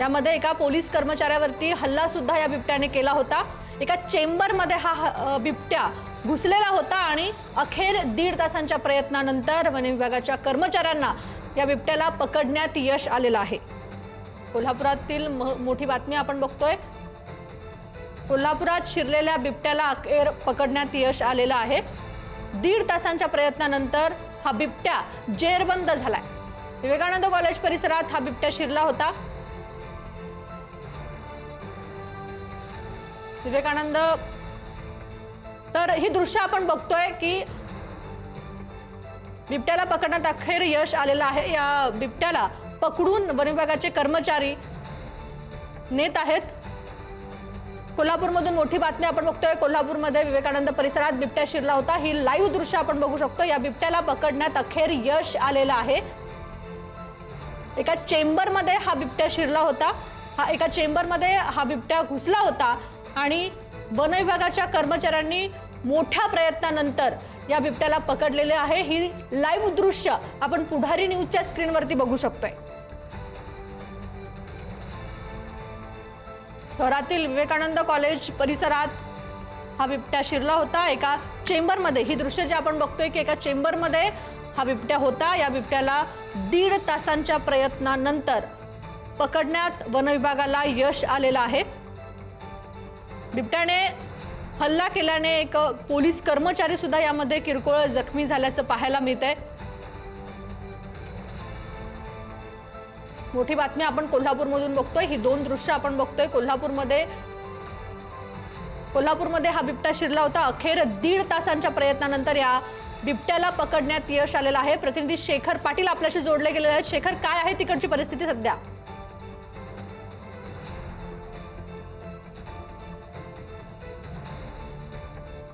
यामध्ये एका पोलीस कर्मचाऱ्यावरती हल्ला सुद्धा या बिबट्याने केला होता. एका चेंबरमध्ये हा बिबट्या घुसलेला होता आणि अखेर दीड तासांच्या प्रयत्नानंतर वन विभागाच्या कर्मचाऱ्यांना या बिबट्याला पकडण्यात यश आलेलं आहे. कोल्हापुरातील म- मोठी बातमी आपण बघतोय. कोल्हापुरात शिरलेल्या बिबट्याला अखेर पकडण्यात यश आलेलं आहे. दीड तासांच्या प्रयत्नानंतर हा बिबट्या जेरबंद झालाय. विवेकानंद कॉलेज परिसरात हा बिबट्या शिरला होता. विवेकानंद तर ही दृश्य आपण बघतोय की बिबट्याला पकडण्यात अखेर यश आलेलं आहे. या बिबट्याला पकडून वन विभागाचे कर्मचारी नेत आहेत. कोल्हापूरमधून मोठी बातमी आपण बघतोय. कोल्हापूरमध्ये विवेकानंद परिसरात बिबट्या शिरला होता. ही लाईव्ह दृश्य आपण बघू शकतो. या बिबट्याला पकडण्यात अखेर यश आलेलं आहे. एका चेंबरमध्ये हा बिबट्या शिरला होता. हा एका चेंबरमध्ये हा बिबट्या घुसला होता. आणि वन विभागाच्या कर्मचाऱ्यांनी मोठ्या प्रयत्नानंतर या बिबट्याला पकडलेले आहे. ही लाईव्ह दृश्य आपण पुढारी न्यूजच्या स्क्रीनवरती बघू शकतोय. शहरातील विवेकानंद कॉलेज परिसरात हा बिबट्या शिरला होता. एका चेंबरमध्ये ही दृश्य जे आपण बघतोय की एका चेंबरमध्ये हा बिबट्या होता. या बिबट्याला दीड तासांच्या प्रयत्नानंतर पकडण्यात वनविभागाला यश आलेलं आहे. बिबट्याने हल्ला केल्याने एक पोलीस कर्मचारी सुद्धा यामध्ये किरकोळ जखमी झाल्याचं पाहायला मिळतंय. मोठी बातमी आपण कोल्हापूरमधून बघतोय. ही दोन दृश्य आपण बघतोय. कोल्हापूरमध्ये कोल्हापूरमध्ये हा बिबट्या शिरला होता. अखेर दीड तासांच्या प्रयत्नानंतर या बिबट्याला पकडण्यात यश आलेलं आहे. प्रतिनिधी शेखर पाटील आपल्याशी जोडले गेलेले आहेत. शेखर काय आहे तिकडची परिस्थिती सध्या?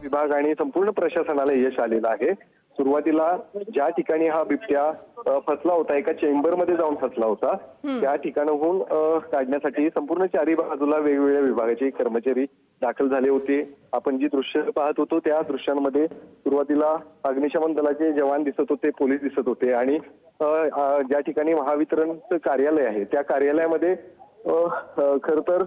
विभाग आणि संपूर्ण प्रशासनाला यश आलेलं आहे. सुरुवातीला ज्या ठिकाणी हा बिबट्या फसला होता एका चेंबरमध्ये जाऊन फसला होता त्या ठिकाणाहून काढण्यासाठी संपूर्ण चारी बाजूला वेगवेगळ्या विभागाचे कर्मचारी दाखल झाले होते. आपण जी दृश्य पाहत होतो त्या दृश्यांमध्ये सुरुवातीला अग्निशमन दलाचे जवान दिसत होते पोलीस दिसत होते आणि ज्या ठिकाणी महावितरणचं कार्यालय आहे त्या कार्यालयामध्ये खर तर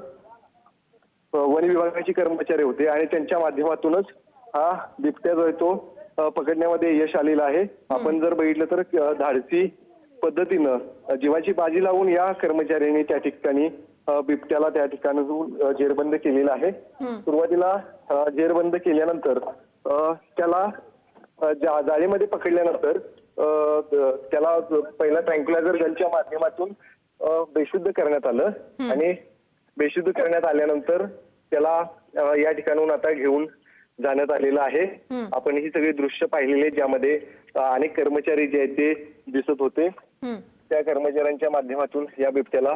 वन विभागाचे कर्मचारी होते आणि त्यांच्या माध्यमातूनच हा बिबट्या जो आहे तो पकडण्यामध्ये यश आलेला आहे. आपण जर बघितलं तर धाडसी पद्धतीनं जीवाची बाजी लावून या कर्मचाऱ्यांनी त्या ठिकाणी बिबट्याला त्या ठिकाणाहून अ, जेरबंद केलेला आहे. सुरुवातीला जेरबंद केल्यानंतर त्याला जाळीमध्ये पकडल्यानंतर त्याला पहिला ट्रँक्युलायझर गनच्या माध्यमातून बेशुद्ध करण्यात आलं. आणि बेशुद्ध करण्यात आल्यानंतर त्याला या ठिकाणाहून आता घेऊन जाण्यात आलेलं आहे. आपण ही सगळी दृश्य पाहिलेली ज्यामध्ये अनेक कर्मचारी जे आहेत ते दिसत होते. त्या कर्मचाऱ्यांच्या माध्यमातून या बिबट्याला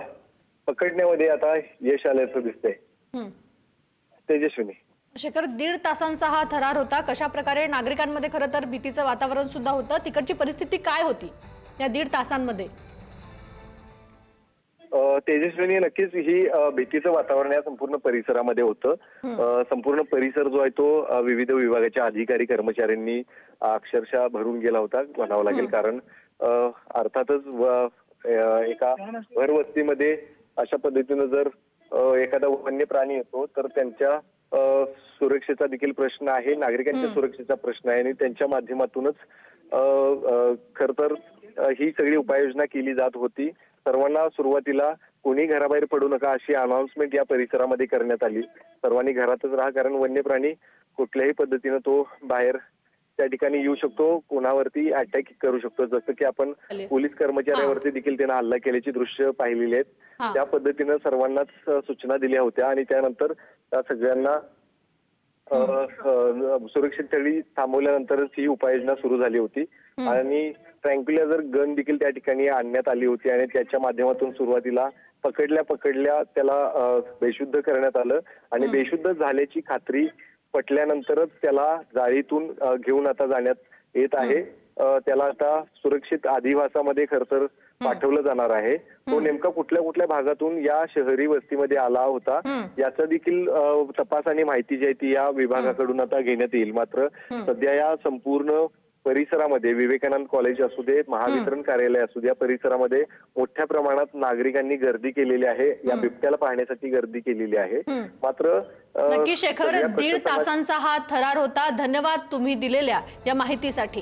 पकडण्यामध्ये आता यश आल्याचं दिसतंय. तेजस्विनी. शेखर दीड तासांचा हा थरार होता. कशा प्रकारे नागरिकांमध्ये खरं तर भीतीचं वातावरण सुद्धा होतं. तिकडची परिस्थिती काय होती या दीड तासांमध्ये? तेजस्विनी नक्कीच ही भीतीचं वातावरण या संपूर्ण परिसरामध्ये होतं. संपूर्ण परिसर जो आहे तो विविध विभागाच्या अधिकारी कर्मचाऱ्यांनी अक्षरशः भरून गेला होता म्हणावं लागेल. कारण अर्थातच एका भरवस्तीमध्ये अशा पद्धतीनं जर एखादा वन्य प्राणी येतो तर त्यांच्या सुरक्षेचा देखील प्रश्न आहे. नागरिकांच्या सुरक्षेचा प्रश्न आहे. आणि त्यांच्या माध्यमातूनच खर तर ही सगळी उपाययोजना केली जात होती. सर्वांना सुरुवातीला कोणी घराबाहेर पडू नका अशी अनाउन्समेंट या परिसरामध्ये करण्यात आली. सर्वांनी घरातच राहा कारण वन्य प्राणी कुठल्याही पद्धतीनं तो बाहेर त्या ठिकाणी येऊ शकतो कोणावरती अटॅक करू शकतो. जसं की आपण. पोलीस कर्मचाऱ्यावरती देखील त्यानं हल्ला केल्याची दृश्य पाहिलेली. आहेत. त्या पद्धतीनं सर्वांनाच सूचना दिल्या होत्या आणि त्यानंतर त्या सगळ्यांना सुरक्षित स्थळी थांबवल्यानंतरच ही उपाययोजना सुरू झाली होती. आणि ट्रँक्युलायझर गन देखील त्या ठिकाणी आणण्यात आली होती आणि त्याच्या माध्यमातून सुरुवातीला पकडल्या पकडल्या त्याला बेशुद्ध करण्यात आलं. आणि बेशुद्ध झाल्याची खात्री पटल्यानंतरच त्याला जाळीतून घेऊन आता जाण्यात येत आहे. त्याला आता सुरक्षित अधिवासामध्ये खर तर पाठवलं जाणार आहे. तो नेमका कुठल्या कुठल्या भागातून या शहरी वस्तीमध्ये आला होता याचा देखील तपास आणि माहिती जी आहे ती या विभागाकडून आता घेण्यात येईल. मात्र सध्या या संपूर्ण परिसरामध्ये विवेकानंद कॉलेज असू दे महावितरण कार्यालय असू दे या परिसरामध्ये मोठ्या प्रमाणात नागरिकांनी गर्दी केलेली आहे. या बिबट्याला पाहण्यासाठी गर्दी केलेली आहे. मात्र नक्की शेखर दीड तासांचा हा थरार होता. धन्यवाद तुम्ही दिलेल्या या माहितीसाठी.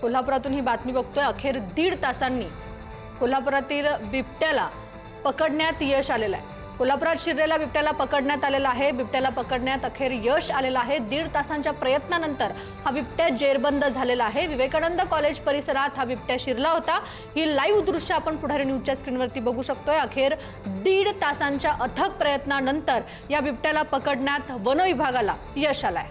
कोल्हापुरातून ही बातमी बघतोय. अखेर दीड तासांनी कोल्हापुरातील बिबट्याला पकडण्यात यश आलेलं आहे. कोल्हापुरात शिरलेल्या बिबट्याला पकडण्यात आलेला आहे. बिबट्याला पकडण्यात अखेर यश आलेलं आहे. दीड तासांच्या प्रयत्नानंतर हा बिबट्या जेरबंद झालेला आहे. विवेकानंद कॉलेज परिसरात हा बिबट्या शिरला होता. ही लाईव्ह दृश्य आपण पुढारी न्यूजच्या स्क्रीनवरती बघू शकतोय. अखेर दीड तासांच्या अथक प्रयत्नानंतर या बिबट्याला पकडण्यात वन विभागाला यश आलंय.